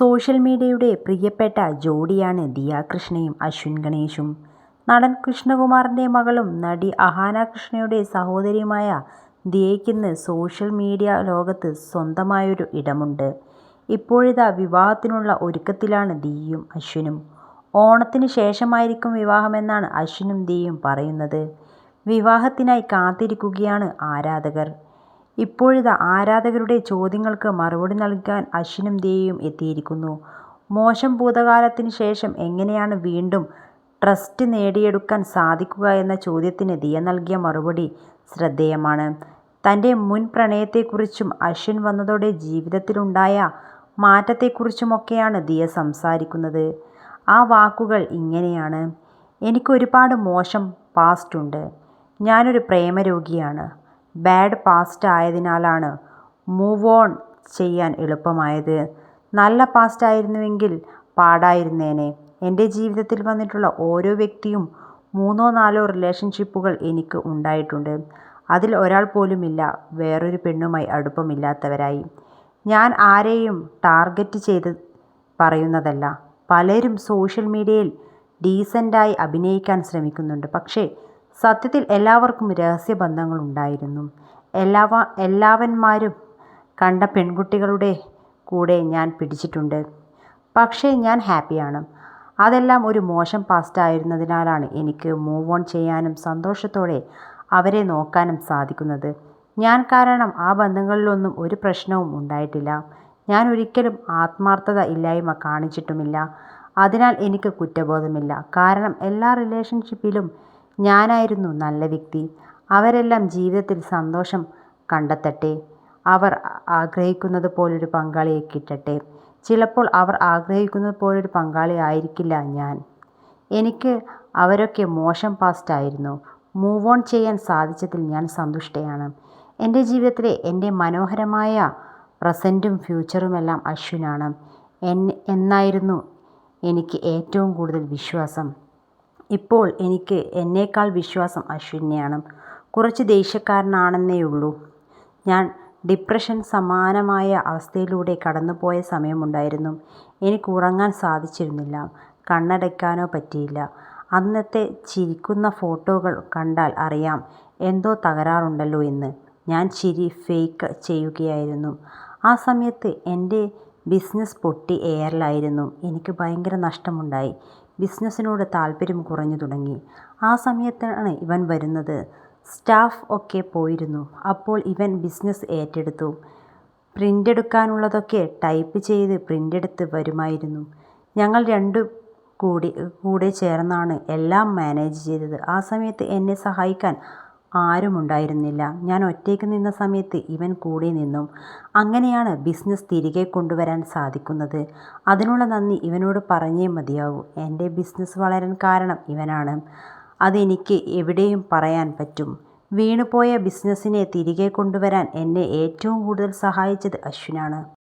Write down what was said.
Social മീഡിയയുടെ പ്രിയപ്പെട്ട ജോഡിയാണ് ദിയ കൃഷ്ണയും അശ്വിൻ ഗണേഷും. നടൻ കൃഷ്ണകുമാറിന്റെ മകളും നടി അഹാന കൃഷ്ണയുടെ സഹോദരിയുമായ ദിയയ്ക്കിന്ന് സോഷ്യൽ മീഡിയ ലോകത്ത് സ്വന്തമായൊരു ഇടമുണ്ട്. ഇപ്പോഴിതാ വിവാഹത്തിനുള്ള ഒരുക്കത്തിലാണ് ദിയയും അശ്വിനും. ഓണത്തിന് ശേഷമായിരിക്കും വിവാഹമെന്നാണ് അശ്വിനും ദിയയും പറയുന്നത്. വിവാഹത്തിനായി കാത്തിരിക്കുകയാണ് ആരാധകർ. ഇപ്പോഴിതാ ആരാധകരുടെ ചോദ്യങ്ങൾക്ക് മറുപടി നൽകാൻ അശ്വിനും ദിയയും എത്തിയിരിക്കുന്നു. മോശം ഭൂതകാലത്തിന് ശേഷം എങ്ങനെയാണ് വീണ്ടും ട്രസ്റ്റ് നേടിയെടുക്കാൻ സാധിക്കുക എന്ന ചോദ്യത്തിന് ദിയ നൽകിയ മറുപടി ശ്രദ്ധേയമാണ്. തന്റെ മുൻ പ്രണയത്തെക്കുറിച്ചും അശ്വിൻ വന്നതോടെ ജീവിതത്തിലുണ്ടായ മാറ്റത്തെക്കുറിച്ചുമൊക്കെയാണ് ദിയ സംസാരിക്കുന്നത്. ആ വാക്കുകൾ ഇങ്ങനെയാണ്. എനിക്കൊരുപാട് മോശം പാസ്റ്റ് ഉണ്ട്. ഞാനൊരു പ്രേമരോഗിയാണ്. ബാഡ് പാസ്റ്റ് ആയതിനാലാണ് മൂവ് ഓൺ ചെയ്യാൻ എളുപ്പമായത്. നല്ല പാസ്റ്റ് ആയിരുന്നുവെങ്കിൽ പാടായിരുന്നേനെ. എന്റെ ജീവിതത്തിൽ വന്നിട്ടുള്ള ഓരോ വ്യക്തിയും മൂന്നോ നാലോ റിലേഷൻഷിപ്പുകൾ എനിക്ക് ഉണ്ടായിട്ടുണ്ട്. അതിൽ ഒരാൾ പോലുമില്ല വേറൊരു പെണ്ണുമായി അടുപ്പമില്ലാത്തവരായി. ഞാൻ ആരെയും ടാർഗറ്റ് ചെയ്ത് പറയുന്നതല്ല. പലരും സോഷ്യൽ മീഡിയയിൽ ഡീസന്റായി അഭിനയിക്കാൻ ശ്രമിക്കുന്നുണ്ട്. പക്ഷേ സത്യത്തിൽ എല്ലാവർക്കും രഹസ്യബന്ധങ്ങൾ ഉണ്ടായിരുന്നു എല്ലാവ എല്ലാവന്മാരും കണ്ട പെൺകുട്ടികളുടെ കൂടെ ഞാൻ പിടിച്ചിട്ടുണ്ട്. പക്ഷേ ഞാൻ ഹാപ്പിയാണ്. അതെല്ലാം ഒരു മോശം പാസ്റ്റ് ആയിരുന്നതിനാലാണ് എനിക്ക് മൂവ് ഓൺ ചെയ്യാനും സന്തോഷത്തോടെ അവരെ നോക്കാനും സാധിക്കുന്നത്. ഞാൻ കാരണം ആ ബന്ധങ്ങളിലൊന്നും ഒരു പ്രശ്നവും ഉണ്ടായിട്ടില്ല. ഞാൻ ഒരിക്കലും ആത്മാർത്ഥത ഇല്ലായ്മ കാണിച്ചിട്ടുമില്ല. അതിനാൽ എനിക്ക് കുറ്റബോധമില്ല. കാരണം എല്ലാ റിലേഷൻഷിപ്പിലും ഞാനായിരുന്നു നല്ല വ്യക്തി. അവരെല്ലാം ജീവിതത്തിൽ സന്തോഷം കണ്ടെത്തട്ടെ. അവർ ആഗ്രഹിക്കുന്നത് പോലൊരു പങ്കാളിയെ കിട്ടട്ടെ. ചിലപ്പോൾ അവർ ആഗ്രഹിക്കുന്നത് പോലൊരു പങ്കാളി ആയിരിക്കില്ല ഞാൻ. എനിക്ക് അവരൊക്കെ മോശം പാസ്റ്റ് ആയിരുന്നു. മൂവ് ഓൺ ചെയ്യാൻ സാധിച്ചതിൽ ഞാൻ സന്തുഷ്ടയാണ്. എന്റെ ജീവിതത്തിലെ എന്റെ മനോഹരമായ പ്രസന്റും ഫ്യൂച്ചറുമെല്ലാം അശ്വിനാണ് എന്നായിരുന്നു എനിക്ക് ഏറ്റവും കൂടുതൽ വിശ്വാസം. ഇപ്പോൾ എനിക്ക് എന്നേക്കാൾ വിശ്വാസം അശ്വിനെയാണ്. കുറച്ച് ദേഷ്യക്കാരനാണെന്നേ ഉള്ളൂ ഞാൻ ഡിപ്രഷൻ സമാനമായ അവസ്ഥയിലൂടെ കടന്നുപോയ സമയമുണ്ടായിരുന്നു. എനിക്ക് ഉറങ്ങാൻ സാധിച്ചിരുന്നില്ല. കണ്ണടയ്ക്കാനോ പറ്റിയില്ല. അന്നത്തെ ചിരിക്കുന്ന ഫോട്ടോകൾ കണ്ടാൽ അറിയാം എന്തോ തകരാറുണ്ടല്ലോ എന്ന്. ഞാൻ ചിരി ഫേക്ക് ചെയ്യുകയായിരുന്നു. ആ സമയത്ത് എന്റെ ബിസിനസ് പൊട്ടി എയറിലായിരുന്നു. എനിക്ക് ഭയങ്കര നഷ്ടമുണ്ടായി. ബിസിനസിനോട് താല്പര്യം കുറഞ്ഞു തുടങ്ങി. ആ സമയത്താണ് ഇവൻ വരുന്നത്. സ്റ്റാഫ് ഒക്കെ പോയിരുന്നു. അപ്പോൾ ഇവൻ ബിസിനസ് ഏറ്റെടുത്തു. പ്രിന്റ് എടുക്കാനുള്ളതൊക്കെ ടൈപ്പ് ചെയ്ത് പ്രിന്റ് എടുത്ത് വരുമായിരുന്നു. ഞങ്ങൾ രണ്ടു കൂടി കൂടെ ചേർന്നാണ് എല്ലാം മാനേജ് ചെയ്തത്. ആ സമയത്ത് എന്നെ സഹായിക്കാൻ ആരുമുണ്ടായിരുന്നില്ല. ഞാൻ ഒറ്റയ്ക്ക് നിന്ന സമയത്ത് ഇവൻ കൂടെ നിന്നു. അങ്ങനെയാണ് ബിസിനസ് തിരികെ കൊണ്ടുവരാൻ സാധിക്കുന്നത്. അതിനുള്ള നന്ദി ഇവനോട് പറഞ്ഞേ മതിയാവൂ. എന്റെ ബിസിനസ് വളരാൻ കാരണം ഇവനാണ്. അതെനിക്ക് എവിടെയും പറയാൻ പറ്റും. വീണുപോയ ബിസിനസ്സിനെ തിരികെ കൊണ്ടുവരാൻ എന്നെ ഏറ്റവും കൂടുതൽ സഹായിച്ചത് അശ്വിനാണ്.